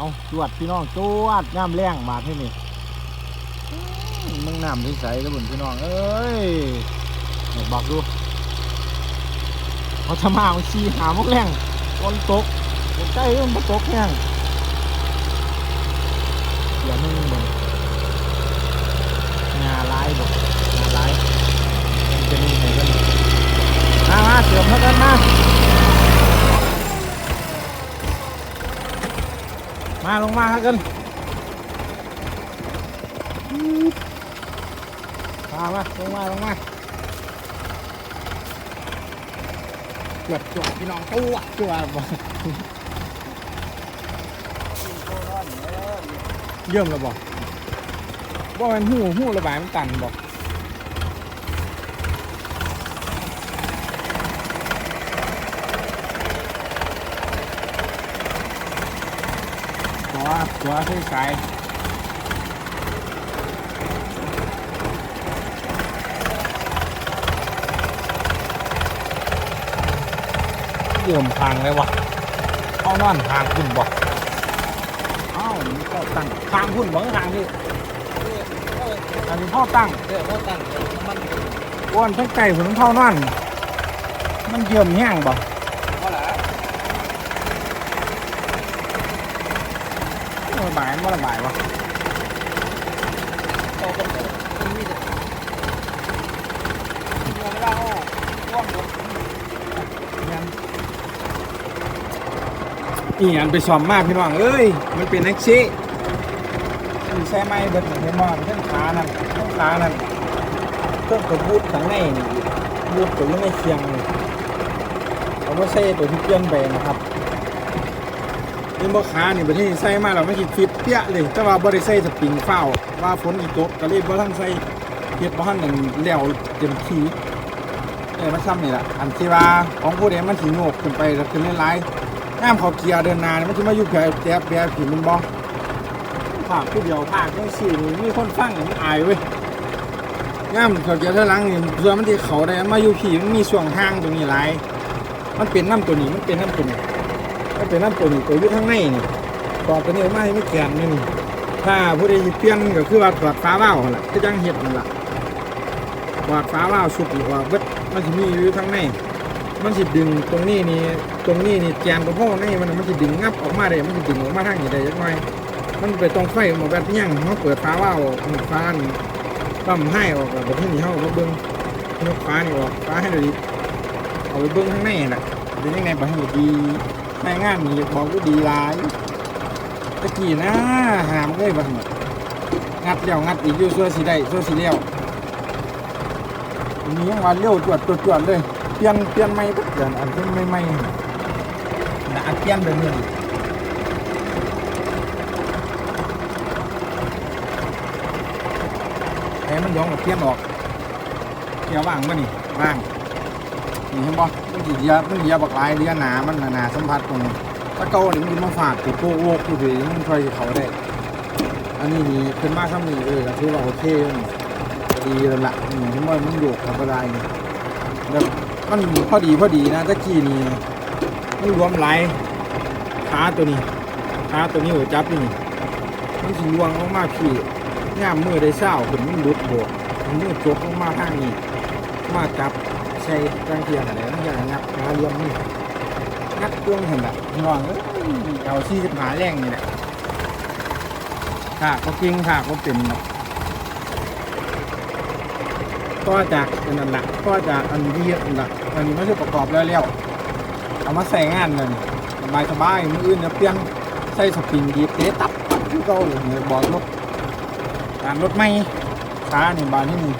เอาจวดพี่น้องจวดน้ำแรงมาที่นี่มึงน้ำที่ใสแล้วบุญพี่น้อง เอ้ยบอกดูเขาจะมาเอาชีหามกแรงฝนตกใกล้มันตกแห้งเดี๋ยวมึงมึงงาลายบอกงาลายมันจะนี่ไหนกันมามาเสียมเท่ากันมา มาลงมากันมามาลงมาลงมาเกือบจบพี่น้องตัวตัวบอเยี่ยมแล้วบอกว่ามันหูหูระบายมันตันบอก ตัวตัวใส่สายเยี่ยมพังเลยวะเอานอนทางขึ้นบอกเอ้ามันก็ตั้งทางขึ้นบอกทางนี่อันนี้พ่อตั้งเดี๋ยวเขาตั้งมันอ้วนทั้งไก่ผทั้งเท่านอนมันเยี่ยมแห้งบ่เพราะอะไร ระบายมันบ่ระบายวะโตกันเลยมันมีแต่เวลาเขาว่างหมดอีอันไปซ้อมมากพี่น้องเอ้ย มันเป็นนักชิมันใช่ไหมเบิดเห็นบ่มันทั้งขานั่นทั้งขานั่นเครื่องตัวบูทข้างในนี่บูทตัวอยู่ในเคียงนี่เอาไว่ใส่ตัวที่เปลี่ยนไปนะครับ นี่บ่ขานี่ประเทศใส่มาแล้วไม่คิดฟิตเปี้ยเลย แต่ว่าบ่ได้ใส่สปริงเฝ้าว่าฝนอีกตกก็เลยบ่ทันใส่เฮ็ดบ่ทันนั่นแล้วเต็มที่เอ้ยมันซ้ำนี่ล่ะอันที่ว่าของผู้ใดมันสิโยกขึ้นไปแล้วขึ้นหลายๆน้ำเขาเกียร์เดินหนาเนี่ยมันจะมาอยู่แผลแผลแผลผิวมันบอภาคผู้เดียวภาคทั้งสี่นี่มีคนฟังมันอายเว้ยน้ำเขาเกียร์เท่าหลังนี่เพื่อมันที่เขาได้มาอยู่ผีมันมีส่วงห้างตรงนี้หลายมันเป็นน้ำตัวนี้มันเป็นน้ำตัวนี้ มันเป็นน้ำตัวนี้ตัวอยู่ข้างในนี่ต่อตัวนี้ออกมาให้ไม่แข็งนี่นี่ถ้าผู้ใดเปลี่ยนก็คือว่าตรวจฟ้าว่าวหั่นล่ะก็จังเห็ดนั่นล่ะตรวจฟ้าว่าวสุดหรือว่าเบิดมันจะมีอยู่ข้างในมันสิดึงตรงนี้นี่ตรงนี้นี่แกนตรงพ่อนี่มันมันสิดึงงับออกมาได้มันสิดึงออกมาทางนี้ได้จักหน่อยมันไปตรงไฟมอแบบยังเขาเปิดฟ้าว่าวฟ้านี่ปั๊มให้ออกแล้วที่นี่เขามาเบิ้งยกฟ้านี่ออกฟ้าให้เลยดิเอาไปเบิ้งข้างในน่ะเป็นยังไงบ้างดี แม่งานนี่บอกว่าดีหลายตะกี้นะหามเลยบัดนี้งัดแล้วงัดอีกอยู่ซัวสิได้ซัวสิเลี้ยวมียังวันเลี้ยวจวดจวดจวดเลยเปลี่ยนเปลี่ยนไม่เปลี่ยนอันที่ไม่ไม่นะอันเปลี่ยนแบบนี้ไอ้มันย้องกับเปลี่ยนออกเกียร์ว่างป่ะนี่ว่าง นี่เห็นป่มันดีเดียมันเดียบักลายเดียหนา มันหนาสัมผัสตรงตะเกาเนี่ยมันมาฝาดติดโป๊กโวกอยู่ดีมันค่อยเขาได้ อันนี้นี่ขึ้นมาทำนี่เออก็ถือว่าโอเคดีแล้วล่ะนี่เห็นว่ามันโยกกับอะไรนี่แบบมันพอดีพอดีนะตะกี้นี่มันรวมหลายขาตัวนี้ขาตัวนี้หัวจับนี่มันสิลวงลงมาพี่ย่ามมือได้เศร้าขึ้นมันหลุดโบกมันมือจกลงมาทางนี้มาจับ ใส่กางเทียงอะไรนั่นอย่างงับขาเลี้ยงนี่งัดตัวเห็นแบบนอนเอ้ยเอาที่สิบหาแรงนี่แหละค่ะก็กิ้งค่ะก็เป็นก็จากอันนั้นละก็จากอันนี้ที่เฮ็ดนั่นละอันนี้ไม่ใช่ประกอบแล้วแล้วเอามาใส่งานเลยสบายสบายมืออื่นจะเปลี่ยนใส่สปริงดีเตะตับที่เก่าเลยเนี่ยบอกรถการรถไม่ช้านี่บานนี่นี่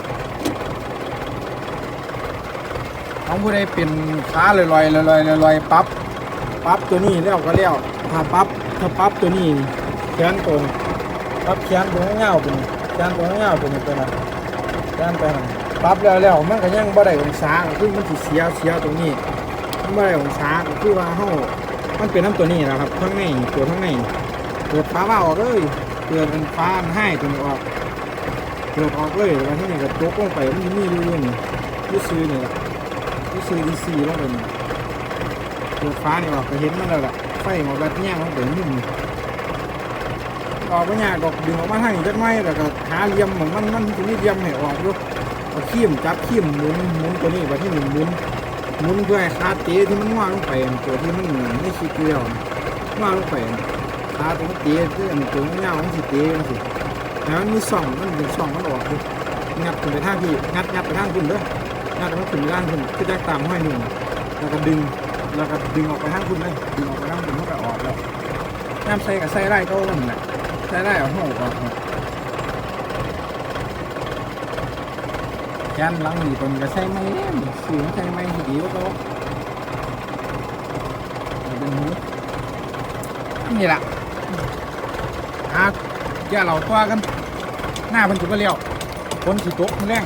ของผู้ใดเป็นค้าลอยลอยลอยลอยลอยๆปั๊บปั๊บตัวนี้แล้วก็แล้วถ้าปั๊บถ้าปั๊บตัวนี้แขนตรงปั๊บแขนตรงเงาเป็นแขนตรงเงาเป็นเป็นอะไรด้านไปหั่นปรับแล้วแล้วมันก็ยังบ่ได้องศาคือมันสิเสียเสียตรงนี้มันบ่ได้องศาคือว่าเฮามันเป็นน้ำตัวนี้นะครับข้งในตัวข้งในเปิดฟ้าว่าออกเลยเปิดเป็นฟ้าอันให้ตัวนี้ออกเปิดออกเลยแล้วที่นี่ก็ตกลงไปมันมีอยู่นี่ยูซื้อนี่แหละ ยูซื้อดีซีแลงไปนี่เปิดฟ้านี่ออกก็เห็นมันแล้วแหละไฟหมอแบบแย่งลงไปนี่ออกไม่ยากดอกดึงออกมาทางนี้จักหน่แล้วก็หาเหลี่ยมของมันมันจะมีเหลี่ยมให้ออกอยู่เอาขี้มจับขี้มหมุนหมุนตัวนี้ไปที่หมุนหมุนหมุนเพื่อให้คาเตะที่มันว่างลงไปตัวที่มันไม่ขี้เกลียวว่างลงไปคาตัวมันเตะที่อันตัวมันยามันสิเตะมันสิแล้วมันมีส่องมันเป็นส่องมันออกอยู่งัดขึ้นไปทางที่งัดงัดไปทางคุณเด้อ งัดมันขึ้นไปทางคุณก็จะตามห้อยหนึ่งแล้วก็ดึงแล้วก็ดึงออกไปทางคุณเลยดึงออกไปทางคุณมันก็ออกแล้วน้ำใส่กับใส่ไร่ก็มันแหละใส่ไร่เอาหัวออกหมดแกนหลังดีตนก็ใส่ไม้เนี่ยสูงใส่ไม่ดีกว่าเขาเอาเป็นหูนี่แหละหาแย่าเราตัวกัน หน้ามันจุกเลี้ยวคนสีตกแรง